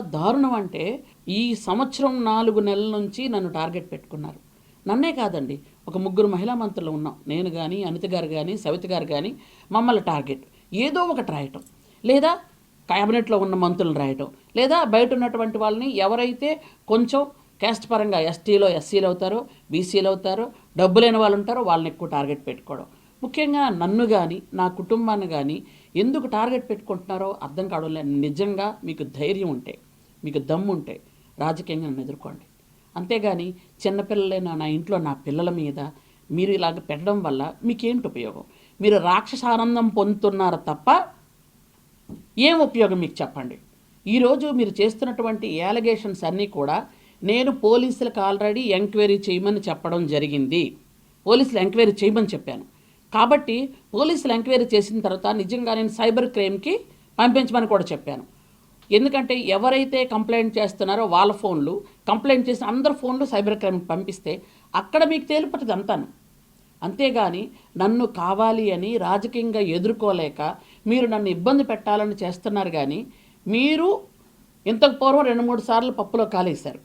దారుణం అంటే ఈ సంవత్సరం నాలుగు నెలల నుంచి నన్ను టార్గెట్ పెట్టుకున్నారు. నన్నే కాదండి ఒక ముగ్గురు మహిళా మంత్రులు ఉన్నాం. నేను కానీ అనిత గారు కానీ సవిత గారు కానీ మమ్మల్ని టార్గెట్. ఏదో ఒకటి రాయటం. లేదా క్యాబినెట్లో ఉన్న మంత్రులు రాయటం. లేదా బయట ఉన్నటువంటి వాళ్ళని ఎవరైతే కొంచెం క్యాస్ట్ పరంగా ఎస్టీలో ఎస్సీలు అవుతారో బీసీలు అవుతారో డబ్బు లేని వాళ్ళు ఉంటారో వాళ్ళని ఎక్కువ టార్గెట్ పెట్టుకోవడం. ముఖ్యంగా నన్ను కానీ నా కుటుంబాన్ని కానీ ఎందుకు టార్గెట్ పెట్టుకుంటున్నారో అర్థం కావడం లేదు. నిజంగా మీకు ధైర్యం ఉంటే. మీకు దమ్ము ఉంటే రాజకీయంగా నన్ను ఎదుర్కోండి. అంతేగాని చిన్నపిల్లలైన నా ఇంట్లో నా పిల్లల మీద మీరు ఇలాగ పెట్టడం వల్ల మీకేంటి ఉపయోగం? మీరు రాక్షసానందం పొందుతున్నారు తప్ప ఏం ఉపయోగం మీకు చెప్పండి? ఈరోజు మీరు చేస్తున్నటువంటి యాలిగేషన్స్ అన్నీ కూడా నేను పోలీసులకు ఆల్రెడీ ఎంక్వైరీ చేయమని చెప్పడం జరిగింది. పోలీసులు ఎంక్వైరీ చేయమని చెప్పాను. కాబట్టి పోలీసులు ఎంక్వైరీ చేసిన తర్వాత నిజంగా నేను సైబర్ క్రైమ్కి పంపించమని కూడా చెప్పాను. ఎందుకంటే ఎవరైతే కంప్లైంట్ చేస్తున్నారో వాళ్ళ ఫోన్లు కంప్లైంట్ చేసిన అందరి ఫోన్లు సైబర్ క్రైమ్ పంపిస్తే అక్కడ మీకు తేలిపోతుంది అంతాను. అంతేగాని నన్ను కావాలి అని రాజకీయంగా ఎదుర్కోలేక మీరు నన్ను ఇబ్బంది పెట్టాలని చేస్తున్నారు కానీ మీరు ఇంతకు పూర్వం రెండు మూడు సార్లు పప్పులో కాలేశారు.